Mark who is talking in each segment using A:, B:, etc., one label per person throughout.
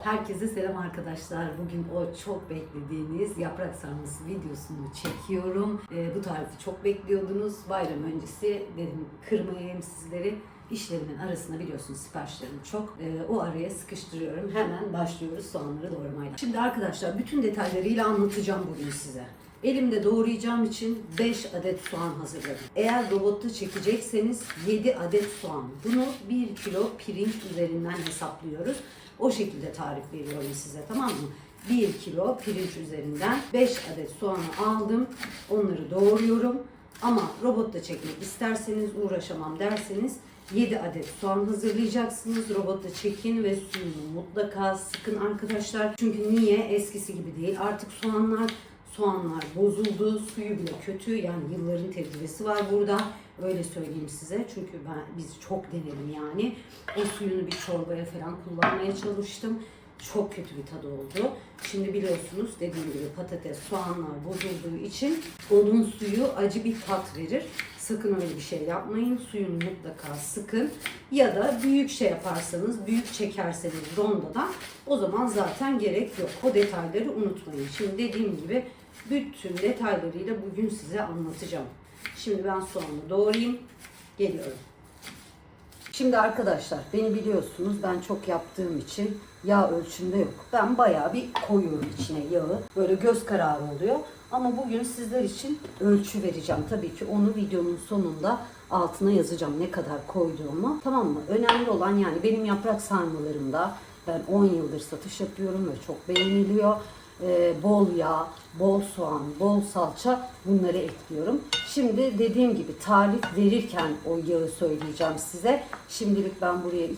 A: Herkese selam arkadaşlar. Bugün o çok beklediğiniz yaprak sarması videosunu çekiyorum. Ee, bu tarifi çok bekliyordunuz. Bayram öncesi dedim kırmayayım sizleri. İşlerimin arasında biliyorsunuz siparişlerim çok. Ee, o araya sıkıştırıyorum. Hemen başlıyoruz soğanları doğramayla. Şimdi arkadaşlar bütün detaylarıyla anlatacağım bugün size. Elimde doğrayacağım için 5 adet soğan hazırladım. Eğer robotta çekecekseniz 7 adet soğan. Bunu 1 kilo pirinç üzerinden hesaplıyoruz. O şekilde tarif veriyorum size tamam mı? 1 kilo pirinç üzerinden 5 adet soğanı aldım. Onları doğruyorum. Ama robotta çekmek isterseniz uğraşamam derseniz 7 adet soğan hazırlayacaksınız. Robotta çekin ve suyunu mutlaka sıkın arkadaşlar. Çünkü niye? Eskisi gibi değil. Artık soğanlar soğanlar bozuldu. Suyu bile kötü. Yani yılların tecrübesi var burada. Öyle söyleyeyim size. Çünkü ben biz çok denedim yani. O suyunu bir çorbaya falan kullanmaya çalıştım. Çok kötü bir tadı oldu. Şimdi biliyorsunuz dediğim gibi patates, soğanlar bozulduğu için onun suyu acı bir tat verir. Sakın öyle bir şey yapmayın. Suyunu mutlaka sıkın. Ya da büyük şey yaparsanız, büyük çekerseniz rondodan o zaman zaten gerek yok. O detayları unutmayın. Şimdi dediğim gibi bütün detaylarıyla bugün size anlatacağım. Şimdi ben soğanı doğrayayım. Geliyorum. Şimdi arkadaşlar beni biliyorsunuz ben çok yaptığım için yağ ölçümde yok. Ben bayağı bir koyuyorum içine yağı. Böyle göz kararı oluyor. Ama bugün sizler için ölçü vereceğim. Tabii ki onu videonun sonunda altına yazacağım ne kadar koyduğumu. Tamam mı? Önemli olan yani benim yaprak sarmalarımda ben 10 yıldır satış yapıyorum ve çok beğeniliyor. Ee, bol yağ, bol soğan, bol salça bunları ekliyorum. Şimdi dediğim gibi tarif verirken o yağı söyleyeceğim size. Şimdilik ben buraya 2,5-3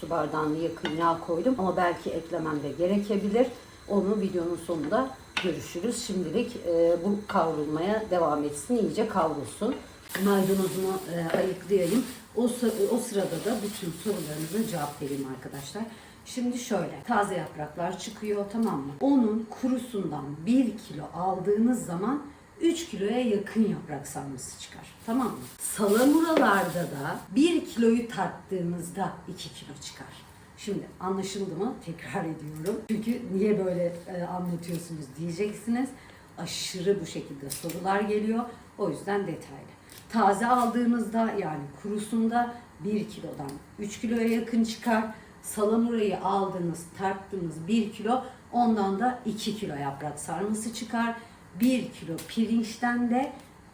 A: su bardağına yakın yağ koydum ama belki eklemem de gerekebilir. Onu videonun sonunda görüşürüz. Şimdilik e, bu kavrulmaya devam etsin, iyice kavrulsun. Maydanozumu e, ayıklayayım. O, o sırada da bütün sorularınıza cevap vereyim arkadaşlar. Şimdi şöyle taze yapraklar çıkıyor tamam mı? Onun kurusundan 1 kilo aldığınız zaman 3 kiloya yakın yaprak sarması çıkar. Tamam mı? Salamuralarda da 1 kiloyu tarttığınızda 2 kilo çıkar. Şimdi anlaşıldı mı? Tekrar ediyorum. Çünkü niye böyle e, anlatıyorsunuz diyeceksiniz. Aşırı bu şekilde sorular geliyor. O yüzden detaylı. Taze aldığınızda yani kurusunda 1 kilodan 3 kiloya yakın çıkar. Salamurayı aldınız, tarttınız 1 kilo, ondan da 2 kilo yaprak sarması çıkar. 1 kilo pirinçten de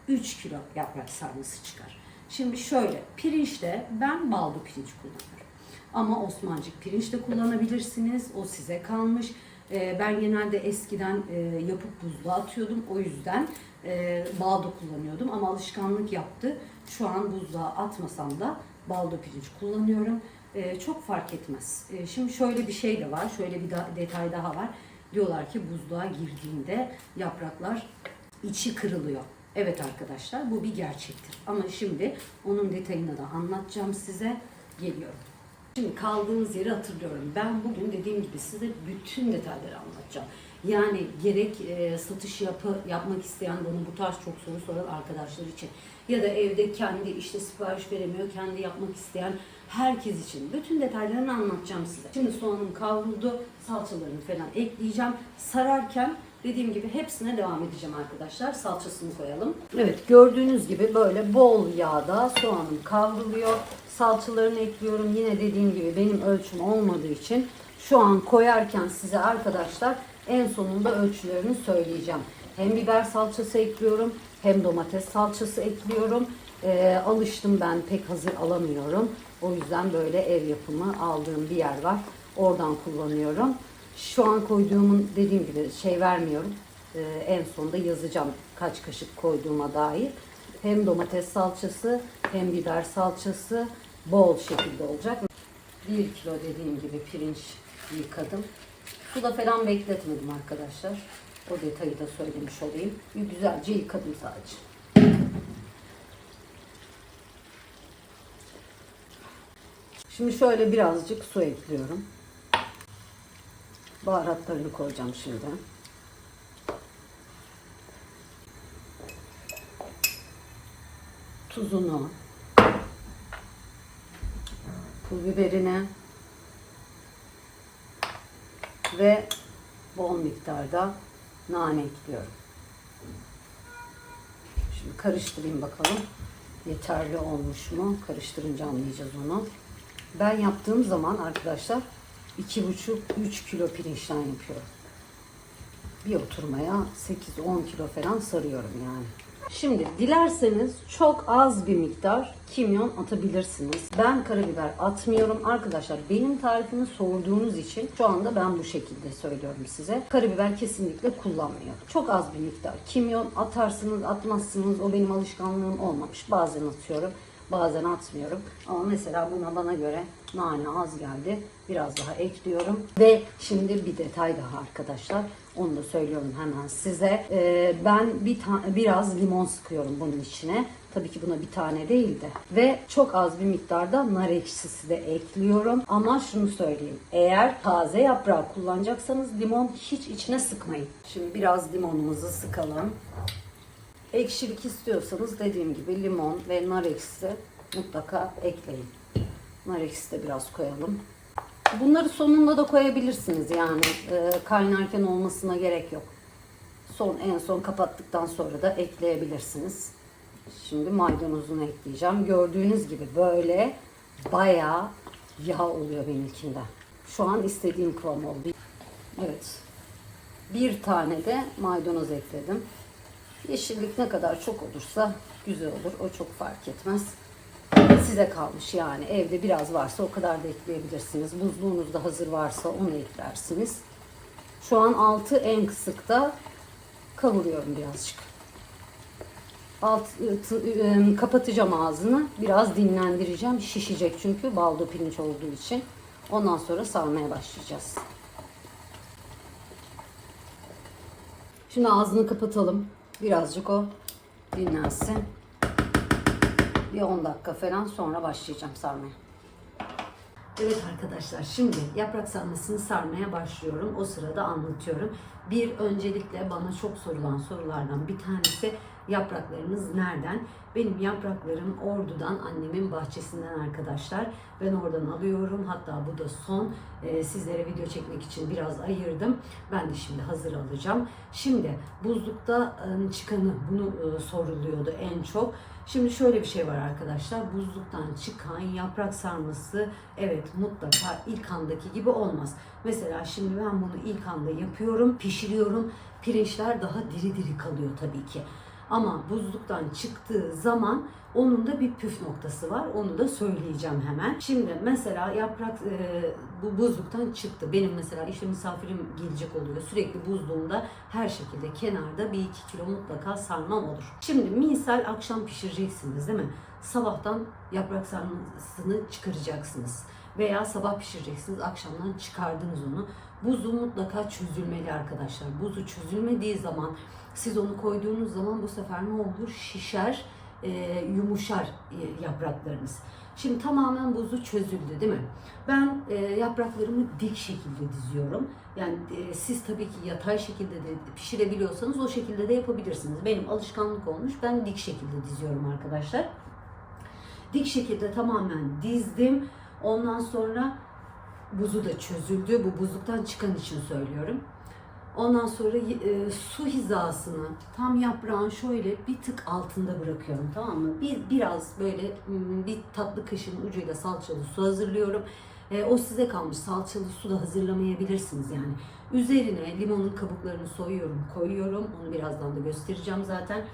A: 3 kilo yaprak sarması çıkar. Şimdi şöyle, pirinçte ben baldo pirinç kullanıyorum. Ama Osmancık pirinç de kullanabilirsiniz. O size kalmış. Ee, ben genelde eskiden e, yapıp buzluğa atıyordum. O yüzden e, baldo kullanıyordum. Ama alışkanlık yaptı. Şu an buzluğa atmasam da baldo pirinç kullanıyorum. E, çok fark etmez. Şimdi şöyle bir şey de var. Şöyle bir detay daha var. Diyorlar ki buzluğa girdiğinde yapraklar içi kırılıyor. Evet arkadaşlar bu bir gerçektir. Ama şimdi onun detayını da anlatacağım size. Geliyorum. Şimdi kaldığımız yeri hatırlıyorum. Ben bugün dediğim gibi size bütün detayları anlatacağım. Yani gerek e, satış yapı, yapmak isteyen bana bu tarz çok soru soran arkadaşlar için ya da evde kendi işte sipariş veremiyor, kendi yapmak isteyen herkes için bütün detaylarını anlatacağım size. Şimdi soğanım kavruldu, salçalarını falan ekleyeceğim. Sararken dediğim gibi hepsine devam edeceğim arkadaşlar. Salçasını koyalım. Evet gördüğünüz gibi böyle bol yağda soğanım kavruluyor. Salçalarını ekliyorum. Yine dediğim gibi benim ölçüm olmadığı için şu an koyarken size arkadaşlar en sonunda ölçülerini söyleyeceğim. Hem biber salçası ekliyorum hem domates salçası ekliyorum. Ee, alıştım ben pek hazır alamıyorum. O yüzden böyle ev yapımı aldığım bir yer var. Oradan kullanıyorum. Şu an koyduğumun dediğim gibi şey vermiyorum. Ee, en sonunda yazacağım kaç kaşık koyduğuma dair. Hem domates salçası hem biber salçası bol şekilde olacak. 1 kilo dediğim gibi pirinç yıkadım. Suda falan bekletmedim arkadaşlar. O detayı da söylemiş olayım. Güzelce yıkadım sadece. Şimdi şöyle birazcık su ekliyorum. Baharatlarını koyacağım şimdi. Tuzunu, pul biberini, ve bol miktarda nane ekliyorum. Şimdi karıştırayım bakalım. Yeterli olmuş mu? Karıştırınca anlayacağız onu. Ben yaptığım zaman arkadaşlar 2,5-3 kilo pirinçten yapıyorum. Bir oturmaya 8-10 kilo falan sarıyorum yani. Şimdi dilerseniz çok az bir miktar kimyon atabilirsiniz. Ben karabiber atmıyorum. Arkadaşlar benim tarifimi sorduğunuz için şu anda ben bu şekilde söylüyorum size. Karabiber kesinlikle kullanmıyorum. Çok az bir miktar kimyon atarsınız atmazsınız o benim alışkanlığım olmamış. Bazen atıyorum bazen atmıyorum. Ama mesela buna bana göre nane az geldi. Biraz daha ekliyorum. Ve şimdi bir detay daha arkadaşlar. Onu da söylüyorum hemen size. Ee, ben bir biraz limon sıkıyorum bunun içine. Tabii ki buna bir tane değil de. Ve çok az bir miktarda nar ekşisi de ekliyorum. Ama şunu söyleyeyim. Eğer taze yaprağı kullanacaksanız limon hiç içine sıkmayın. Şimdi biraz limonumuzu sıkalım. Ekşilik istiyorsanız dediğim gibi limon ve nar ekşisi mutlaka ekleyin. Nar ekşisi de biraz koyalım. Bunları sonunda da koyabilirsiniz yani e, kaynarken olmasına gerek yok. Son en son kapattıktan sonra da ekleyebilirsiniz. Şimdi maydanozunu ekleyeceğim. Gördüğünüz gibi böyle bayağı yağ oluyor benimkinde. Şu an istediğim kıvam oldu. Evet. Bir tane de maydanoz ekledim. Yeşillik ne kadar çok olursa güzel olur. O çok fark etmez. Size kalmış yani. Evde biraz varsa o kadar da ekleyebilirsiniz. Buzluğunuzda hazır varsa onu eklersiniz. Şu an altı en kısıkta kavuruyorum birazcık. Alt, tı- e, kapatacağım ağzını. Biraz dinlendireceğim. Şişecek çünkü baldo pirinç olduğu için. Ondan sonra sarmaya başlayacağız. Şimdi ağzını kapatalım. Birazcık o dinlensin. Bir 10 dakika falan sonra başlayacağım sarmaya. Evet arkadaşlar şimdi yaprak sarmasını sarmaya başlıyorum. O sırada anlatıyorum. Bir öncelikle bana çok sorulan sorulardan bir tanesi yapraklarınız nereden? Benim yapraklarım Ordu'dan annemin bahçesinden arkadaşlar. Ben oradan alıyorum. Hatta bu da son. Ee, sizlere video çekmek için biraz ayırdım. Ben de şimdi hazır alacağım. Şimdi buzlukta e, çıkanı bunu e, soruluyordu en çok. Şimdi şöyle bir şey var arkadaşlar. Buzluktan çıkan yaprak sarması evet mutlaka ilk andaki gibi olmaz. Mesela şimdi ben bunu ilk anda yapıyorum, pişiriyorum. Pirinçler daha diri diri kalıyor tabii ki. Ama buzluktan çıktığı zaman onun da bir püf noktası var. Onu da söyleyeceğim hemen. Şimdi mesela yaprak e, bu buzluktan çıktı. Benim mesela işte misafirim gelecek oluyor. Sürekli buzluğumda her şekilde kenarda bir iki kilo mutlaka sarmam olur. Şimdi misal akşam pişireceksiniz değil mi? Sabahtan yaprak sarmasını çıkaracaksınız. Veya sabah pişireceksiniz, akşamdan çıkardınız onu. Buzu mutlaka çözülmeli arkadaşlar. Buzu çözülmediği zaman siz onu koyduğunuz zaman bu sefer ne olur? Şişer, e, yumuşar e, yapraklarınız. Şimdi tamamen buzu çözüldü değil mi? Ben e, yapraklarımı dik şekilde diziyorum. Yani e, siz tabii ki yatay şekilde de pişirebiliyorsanız o şekilde de yapabilirsiniz. Benim alışkanlık olmuş. Ben dik şekilde diziyorum arkadaşlar. Dik şekilde tamamen dizdim. Ondan sonra buzu da çözüldü. Bu buzluktan çıkan için söylüyorum. Ondan sonra e, su hizasını tam yaprağın şöyle bir tık altında bırakıyorum tamam mı? Bir biraz böyle bir tatlı kaşığın ucuyla salçalı su hazırlıyorum. E, o size kalmış. Salçalı su da hazırlamayabilirsiniz yani. Üzerine limonun kabuklarını soyuyorum, koyuyorum. Onu birazdan da göstereceğim zaten.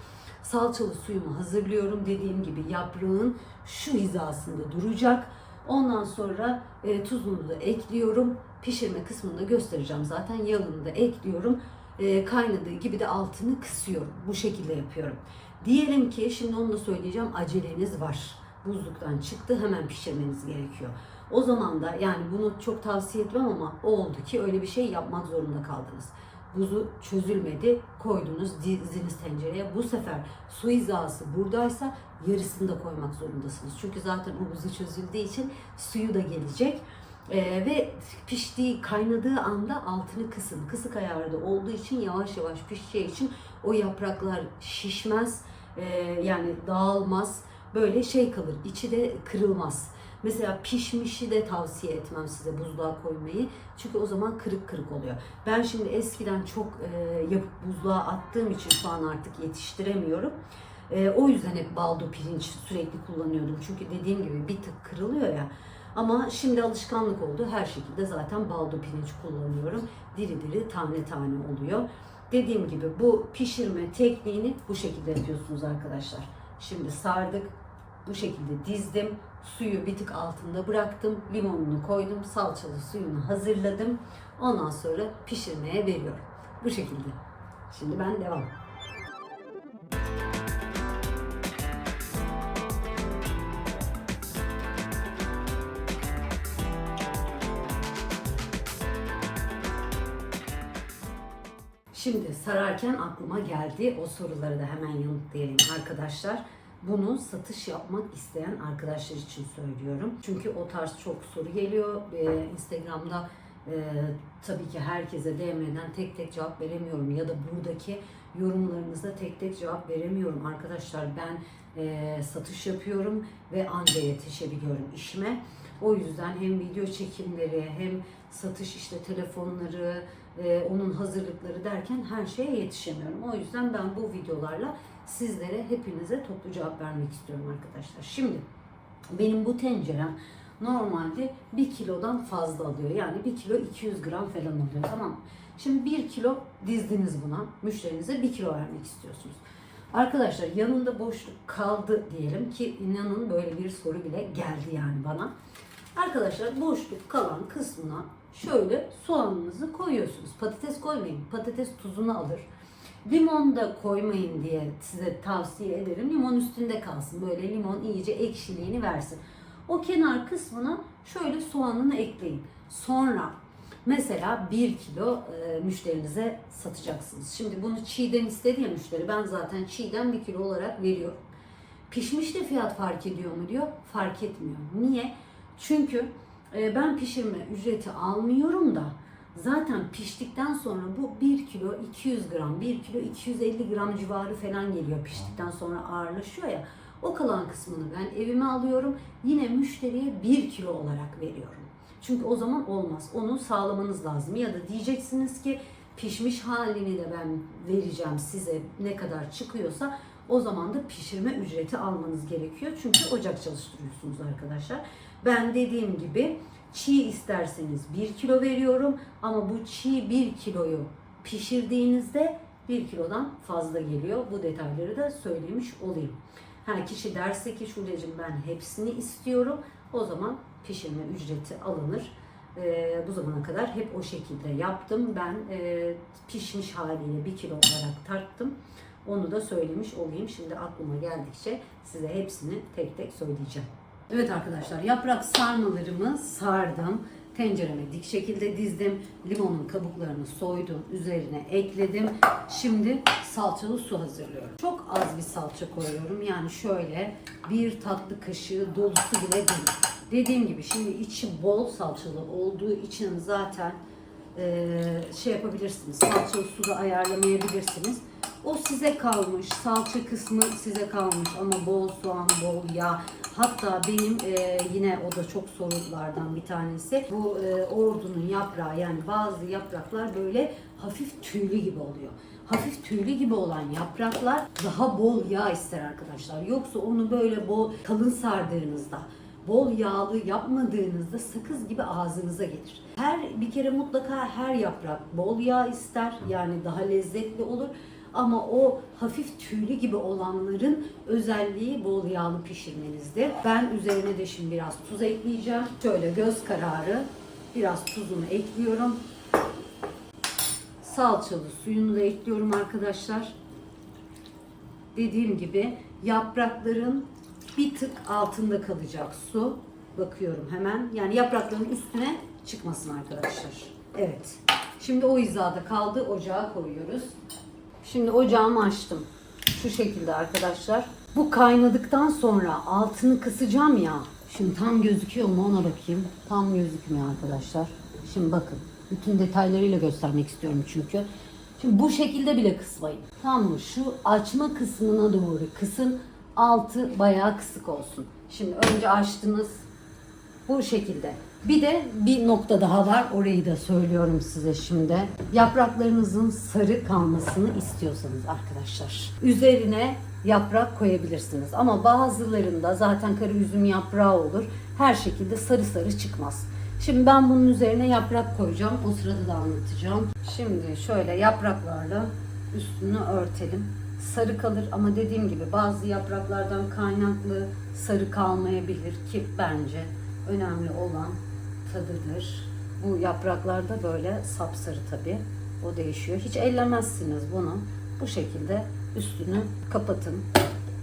A: Salçalı suyumu hazırlıyorum. Dediğim gibi yaprağın şu hizasında duracak. Ondan sonra e, tuzunu da ekliyorum. Pişirme kısmını da göstereceğim zaten. Yağını da ekliyorum. E, kaynadığı gibi de altını kısıyorum. Bu şekilde yapıyorum. Diyelim ki şimdi onu da söyleyeceğim. Aceleniz var. Buzluktan çıktı hemen pişirmeniz gerekiyor. O zaman da yani bunu çok tavsiye etmem ama oldu ki öyle bir şey yapmak zorunda kaldınız. Buzu çözülmedi, koydunuz dizdiniz tencereye. Bu sefer su hizası buradaysa yarısını da koymak zorundasınız. Çünkü zaten o buzu çözüldüğü için suyu da gelecek. Ee, ve piştiği, kaynadığı anda altını kısın. Kısık ayarda olduğu için yavaş yavaş pişeceği için o yapraklar şişmez, ee, yani dağılmaz. Böyle şey kalır, içi de kırılmaz. Mesela pişmişi de tavsiye etmem size buzluğa koymayı. Çünkü o zaman kırık kırık oluyor. Ben şimdi eskiden çok e, yapıp buzluğa attığım için şu an artık yetiştiremiyorum. E, o yüzden hep baldo pirinç sürekli kullanıyordum. Çünkü dediğim gibi bir tık kırılıyor ya. Ama şimdi alışkanlık oldu. Her şekilde zaten baldo pirinç kullanıyorum. Diri diri tane tane oluyor. Dediğim gibi bu pişirme tekniğini bu şekilde yapıyorsunuz arkadaşlar. Şimdi sardık. Bu şekilde dizdim. Suyu bir tık altında bıraktım. Limonunu koydum. Salçalı suyunu hazırladım. Ondan sonra pişirmeye veriyorum. Bu şekilde. Şimdi ben devam. Şimdi sararken aklıma geldi. O soruları da hemen yanıtlayayım arkadaşlar. Bunu satış yapmak isteyen arkadaşlar için söylüyorum. Çünkü o tarz çok soru geliyor. Ee, Instagram'da e, tabii ki herkese DM'den tek tek cevap veremiyorum. Ya da buradaki yorumlarınıza tek tek cevap veremiyorum. Arkadaşlar ben e, satış yapıyorum ve anca yetişebiliyorum işime. O yüzden hem video çekimleri hem satış işte telefonları, e, onun hazırlıkları derken her şeye yetişemiyorum. O yüzden ben bu videolarla sizlere hepinize toplu cevap vermek istiyorum arkadaşlar. Şimdi benim bu tencerem normalde 1 kilodan fazla alıyor. Yani 1 kilo 200 gram falan alıyor tamam mı? Şimdi 1 kilo dizdiniz buna. Müşterinize 1 kilo vermek istiyorsunuz. Arkadaşlar yanında boşluk kaldı diyelim ki inanın böyle bir soru bile geldi yani bana. Arkadaşlar boşluk kalan kısmına şöyle soğanınızı koyuyorsunuz. Patates koymayın. Patates tuzunu alır. Limon da koymayın diye size tavsiye ederim. Limon üstünde kalsın. Böyle limon iyice ekşiliğini versin. O kenar kısmına şöyle soğanını ekleyin. Sonra mesela 1 kilo e, müşterinize satacaksınız. Şimdi bunu çiğden istedi ya müşteri. Ben zaten çiğden 1 kilo olarak veriyorum. Pişmiş de fiyat fark ediyor mu diyor. Fark etmiyor. Niye? Çünkü e, ben pişirme ücreti almıyorum da zaten piştikten sonra bu 1 kilo 200 gram, 1 kilo 250 gram civarı falan geliyor piştikten sonra ağırlaşıyor ya. O kalan kısmını ben evime alıyorum. Yine müşteriye 1 kilo olarak veriyorum. Çünkü o zaman olmaz. Onu sağlamanız lazım. Ya da diyeceksiniz ki pişmiş halini de ben vereceğim size ne kadar çıkıyorsa o zaman da pişirme ücreti almanız gerekiyor. Çünkü ocak çalıştırıyorsunuz arkadaşlar. Ben dediğim gibi çiğ isterseniz 1 kilo veriyorum ama bu çiğ 1 kiloyu pişirdiğinizde 1 kilodan fazla geliyor. Bu detayları da söylemiş olayım. Her kişi derse ki Şule'cim ben hepsini istiyorum. O zaman pişirme ücreti alınır. Ee, bu zamana kadar hep o şekilde yaptım. Ben e, pişmiş haliyle 1 kilo olarak tarttım. Onu da söylemiş olayım. Şimdi aklıma geldikçe size hepsini tek tek söyleyeceğim. Evet arkadaşlar yaprak sarmalarımı sardım. Tencereme dik şekilde dizdim. Limonun kabuklarını soydum. Üzerine ekledim. Şimdi salçalı su hazırlıyorum. Çok az bir salça koyuyorum. Yani şöyle bir tatlı kaşığı dolusu bile değil. Dediğim gibi şimdi içi bol salçalı olduğu için zaten eee, şey yapabilirsiniz. Salçalı su da ayarlamayabilirsiniz. O size kalmış. Salça kısmı size kalmış ama bol soğan, bol yağ. Hatta benim e, yine o da çok sorulardan bir tanesi. Bu e, ordunun yaprağı yani bazı yapraklar böyle hafif tüylü gibi oluyor. Hafif tüylü gibi olan yapraklar daha bol yağ ister arkadaşlar. Yoksa onu böyle bol kalın sardığınızda bol yağlı yapmadığınızda sakız gibi ağzınıza gelir. Her bir kere mutlaka her yaprak bol yağ ister. Yani daha lezzetli olur. Ama o hafif tüylü gibi olanların özelliği bol yağlı pişirmenizde. Ben üzerine de şimdi biraz tuz ekleyeceğim. Şöyle göz kararı biraz tuzunu ekliyorum. Salçalı suyunu da ekliyorum arkadaşlar. Dediğim gibi yaprakların bir tık altında kalacak su. Bakıyorum hemen. Yani yaprakların üstüne çıkmasın arkadaşlar. Evet. Şimdi o hizada kaldı. Ocağa koyuyoruz. Şimdi ocağımı açtım. Şu şekilde arkadaşlar. Bu kaynadıktan sonra altını kısacağım ya. Şimdi tam gözüküyor mu ona bakayım. Tam gözükmüyor arkadaşlar. Şimdi bakın. Bütün detaylarıyla göstermek istiyorum çünkü. Şimdi bu şekilde bile kısmayın. Tamam mı? Şu açma kısmına doğru kısın. Altı bayağı kısık olsun. Şimdi önce açtınız. Bu şekilde. Bir de bir nokta daha var. Orayı da söylüyorum size şimdi. Yapraklarınızın sarı kalmasını istiyorsanız arkadaşlar. Üzerine yaprak koyabilirsiniz. Ama bazılarında zaten kara üzüm yaprağı olur. Her şekilde sarı sarı çıkmaz. Şimdi ben bunun üzerine yaprak koyacağım. O sırada da anlatacağım. Şimdi şöyle yapraklarla üstünü örtelim. Sarı kalır ama dediğim gibi bazı yapraklardan kaynaklı sarı kalmayabilir ki bence önemli olan tadıdır. Bu yapraklarda böyle sapsarı tabii. O değişiyor. Hiç ellemezsiniz bunu. Bu şekilde üstünü kapatın.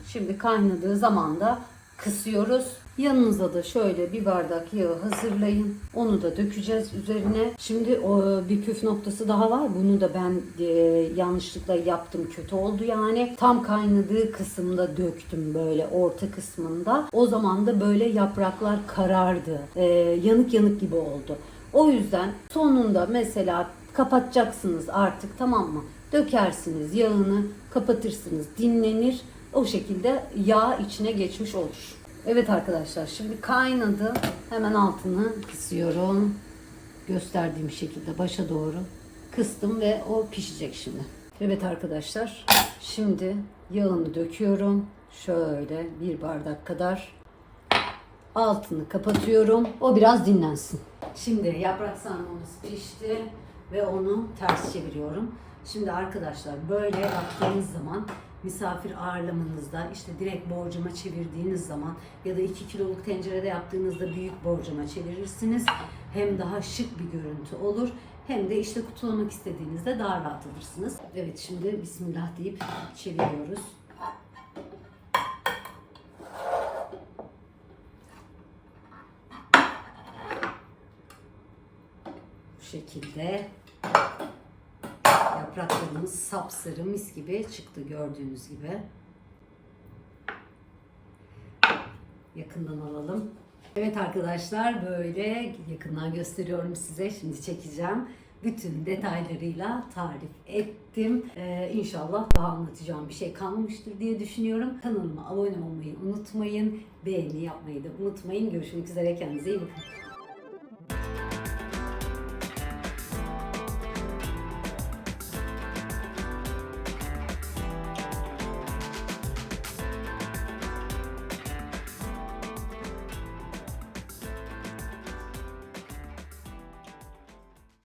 A: Şimdi kaynadığı zaman da kısıyoruz. Yanınıza da şöyle bir bardak yağı hazırlayın. Onu da dökeceğiz üzerine. Şimdi o bir püf noktası daha var. Bunu da ben e, yanlışlıkla yaptım. Kötü oldu yani. Tam kaynadığı kısımda döktüm böyle orta kısmında. O zaman da böyle yapraklar karardı. E, yanık yanık gibi oldu. O yüzden sonunda mesela kapatacaksınız artık tamam mı? Dökersiniz yağını, kapatırsınız, dinlenir. O şekilde yağ içine geçmiş olur. Evet arkadaşlar şimdi kaynadı. Hemen altını kısıyorum. Gösterdiğim şekilde başa doğru kıstım ve o pişecek şimdi. Evet arkadaşlar şimdi yağını döküyorum. Şöyle bir bardak kadar altını kapatıyorum. O biraz dinlensin. Şimdi yaprak sarmamız pişti ve onu ters çeviriyorum. Şimdi arkadaşlar böyle yaptığınız zaman misafir ağırlamanızda işte direkt borcama çevirdiğiniz zaman ya da 2 kiloluk tencerede yaptığınızda büyük borcama çevirirsiniz. Hem daha şık bir görüntü olur hem de işte kutulamak istediğinizde daha rahat alırsınız. Evet şimdi Bismillah deyip çeviriyoruz. Şekilde yapraklarımız sapsarı mis gibi çıktı gördüğünüz gibi. Yakından alalım. Evet arkadaşlar böyle yakından gösteriyorum size. Şimdi çekeceğim. Bütün detaylarıyla tarif ettim. Ee, inşallah daha anlatacağım bir şey kalmamıştır diye düşünüyorum. Kanalıma abone olmayı unutmayın. Beğeni yapmayı da unutmayın. Görüşmek üzere. Kendinize iyi bakın.